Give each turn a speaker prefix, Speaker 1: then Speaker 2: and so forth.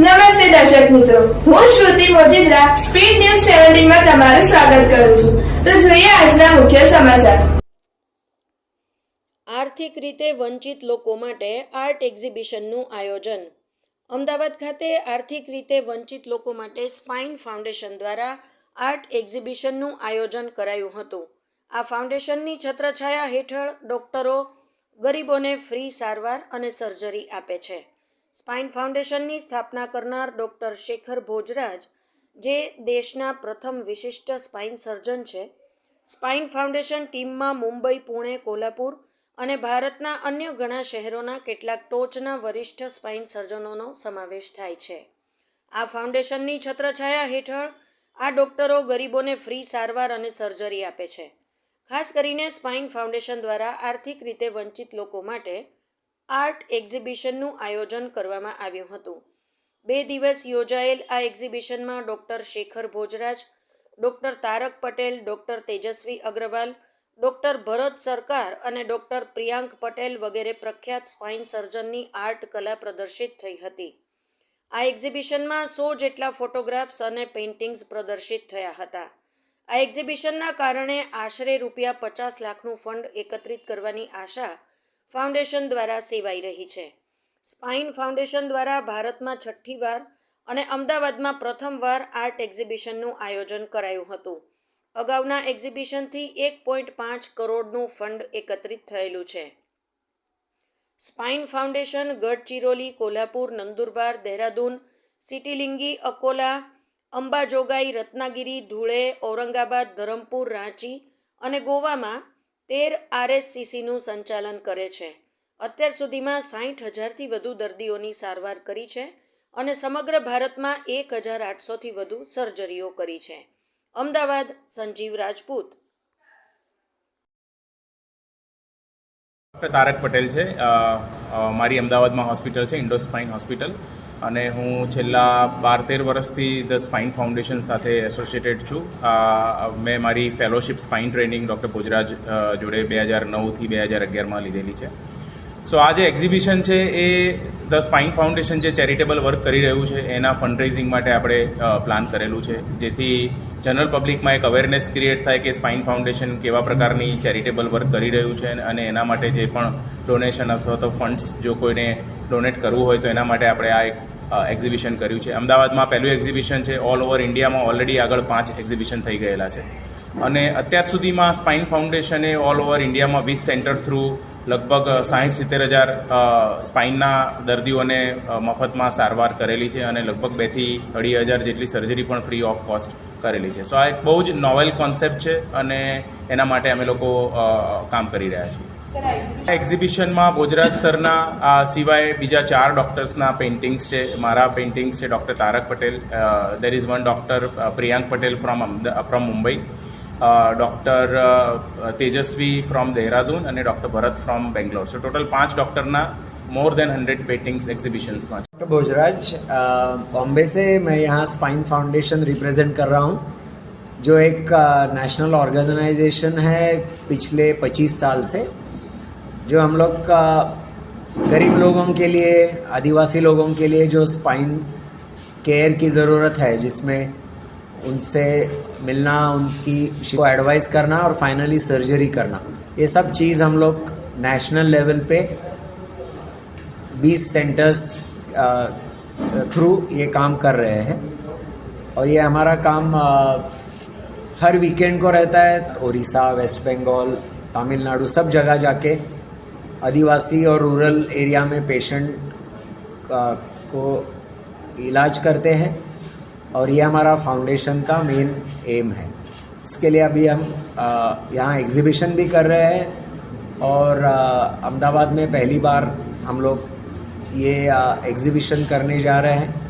Speaker 1: નમસ્તે દર્શક મિત્રો. હું શ્રુતિ મોજીદ્રા, સ્પીડ ન્યૂઝ સેવન્ટીનમાં તમારું સ્વાગત કરું છું. તો જોઈએ આજના મુખ્ય સમાચાર.
Speaker 2: આર્થિક રીતે વંચિત લોકો માટે આર્ટ એક્ઝિબિશનનું આયોજન. અમદાવાદ ખાતે આર્થિક રીતે વંચિત લોકો માટે સ્પાઇન ફાઉન્ડેશન દ્વારા આર્ટ એક્ઝિબિશનનું આયોજન કરાયું હતું. આ ફાઉન્ડેશનની છત્રછાયા હેઠળ ડોક્ટરો ગરીબોને ફ્રી સારવાર અને સર્જરી આપે છે. સ્પાઇન ફાઉન્ડેશનની સ્થાપના કરનાર ડૉક્ટર શેખર ભોજરાજ, જે દેશના પ્રથમ વિશિષ્ટ સ્પાઇન સર્જન છે. સ્પાઇન ફાઉન્ડેશન ટીમમાં મુંબઈ, પુણે, કોલ્હાપુર અને ભારતના અન્ય ઘણા શહેરોના કેટલાક ટોચના વરિષ્ઠ સ્પાઇન સર્જનોનો સમાવેશ થાય છે. આ ફાઉન્ડેશનની છત્રછાયા હેઠળ આ ડોક્ટરો ગરીબોને ફ્રી સારવાર અને સર્જરી આપે છે. ખાસ કરીને સ્પાઇન ફાઉન્ડેશન દ્વારા આર્થિક રીતે વંચિત લોકો માટે આર્ટ એક્ઝિબિશનનું આયોજન કરવામાં આવ્યું હતું. બે દિવસ યોજાયેલ આ એક્ઝિબિશનમાં doctor Shekhar Bhojraj, doctor Tarak Patel, doctor Tejaswi Agarwal, doctor ભરત સરકાર અને ડૉક્ટર પ્રિયાંક પટેલ વગેરે પ્રખ્યાત સ્પાઇન સર્જનની આર્ટ કલા પ્રદર્શિત થઈ હતી. આ એક્ઝિબિશનમાં સો જેટલા ફોટોગ્રાફ્સ અને પેઇન્ટિંગ્સ પ્રદર્શિત થયા હતા. આ એક્ઝિબિશનના કારણે આશરે રૂપિયા પચાસ લાખનું ફંડ એકત્રિત કરવાની આશા ફાઉન્ડેશન દ્વારા સેવાઈ રહી છે. સ્પાઇન ફાઉન્ડેશન દ્વારા ભારતમાં છઠ્ઠી વાર અને અમદાવાદમાં પ્રથમવાર આર્ટ એક્ઝિબિશનનું આયોજન કરાયું હતું. અગાઉના એક્ઝિબિશનથી એક પોઈન્ટ પાંચ કરોડનું ફંડ એકત્રિત થયેલું છે. સ્પાઇન ફાઉન્ડેશન, ગઢચિરોલી, કોલ્હાપુર, નંદુરબાર, દહેરાદૂન, સિટીલિંગી, અકોલા, અંબાજોગાઈ, રત્નાગીરી, ધુળે, ઔરંગાબાદ, ધરમપુર, રાંચી અને ગોવામાં તેર આરએસસીસીનું સંચાલન કરે છે. અત્યાર સુધીમાં સાઠ હજારથી વધુ દર્દીઓની સારવાર કરી છે અને સમગ્ર ભારતમાં એક હજાર આઠસોથી વધુ સર્જરીઓ કરી છે. અમદાવાદ, સંજીવ રાજપૂત
Speaker 3: ડૉક્ટર તારક પટેલ છે. મારી અમદાવાદમાં હોસ્પિટલ છે ઇન્ડો સ્પાઇન હોસ્પિટલ. અને હું છેલ્લા બાર તેર વર્ષથી ધ સ્પાઇન ફાઉન્ડેશન સાથે એસોસિએટેડ છું. મેં મારી fellowship spine training doctor Bhojraj જોડે બે હજાર નવથી બે હજાર અગિયારમાં લીધેલી છે. સો આ જે એક્ઝિબિશન છે એ ધ સ્પાઇન ફાઉન્ડેશન જે ચેરિટેબલ વર્ક કરી રહ્યું છે, એના ફંડરેઝિંગ માટે આપણે પ્લાન કરેલું છે. જેથી જનરલ પબ્લિકમાં એક અવેરનેસ ક્રિએટ થાય કે સ્પાઇન ફાઉન્ડેશન કેવા પ્રકારની ચેરિટેબલ વર્ક કરી રહ્યું છે અને એના માટે જે પણ ડોનેશન અથવા તો ફંડ્સ જો કોઈને ડોનેટ કરવું હોય તો એના માટે આપણે આ એક એક્ઝિબિશન કર્યું છે. અમદાવાદમાં પહેલું એક્ઝિબિશન છે. ઓલ ઓવર ઇન્ડિયામાં ઓલરેડી આગળ પાંચ એક્ઝિબિશન થઈ ગયેલા છે. અને અત્યાર સુધીમાં સ્પાઇન ફાઉન્ડેશને ઓલ ઓવર ઇન્ડિયામાં વીસ સેન્ટર થ્રુ લગભગ સાઠ સિત્તેર હજાર સ્પાઇનના દર્દીઓને મફતમાં સારવાર કરેલી છે અને લગભગ બેથી અઢી હજાર જેટલી સર્જરી પણ ફ્રી ઓફ કોસ્ટ કરેલી છે. સો આ એક બહુ જ નોવેલ કોન્સેપ્ટ છે અને એના માટે અમે લોકો કામ કરી રહ્યા છીએ. આ એક્ઝિબિશનમાં ભોજરાજ સરના આ સિવાય બીજા ચાર ડૉક્ટર્સના પેઇન્ટિંગ્સ છે. મારા પેઇન્ટિંગ્સ છે doctor Tarak Patel there is one doctor Priyank Patel from from Mumbai. Doctor તેજસ્વી ફ્રોમ દહેરાદૂન અને doctor Bharat from Bangalore so total પાંચ ડૉક્ટરના more than hundred paintings exhibitions में
Speaker 4: डॉक्टर भोजराज अ, बॉम्बे से मैं यहाँ स्पाइन फाउंडेशन रिप्रेजेंट कर रहा हूँ जो एक नेशनल ऑर्गेनाइजेशन है पिछले 25 साल से जो हम लोग का गरीब लोगों के लिए आदिवासी लोगों के लिए जो स्पाइन केयर की ज़रूरत है जिसमें उनसे मिलना उनकी को एडवाइस करना और फाइनली सर्जरी करना। ये सब चीज़ हम लोग नेशनल लेवल पे 20 सेंटर्स थ्रू ये काम कर रहे हैं। और ये हमारा काम अ, हर वीकेंड को रहता है उड़ीसा वेस्ट बंगाल तमिलनाडु सब जगह जाके आदिवासी और रूरल एरिया में पेशेंट को इलाज करते हैं। और ये हमारा फाउंडेशन का मेन एम है। इसके लिए अभी हम यहाँ एग्ज़िबिशन भी कर रहे हैं और अहमदाबाद में पहली बार हम लोग ये एग्ज़िबिशन करने जा रहे हैं।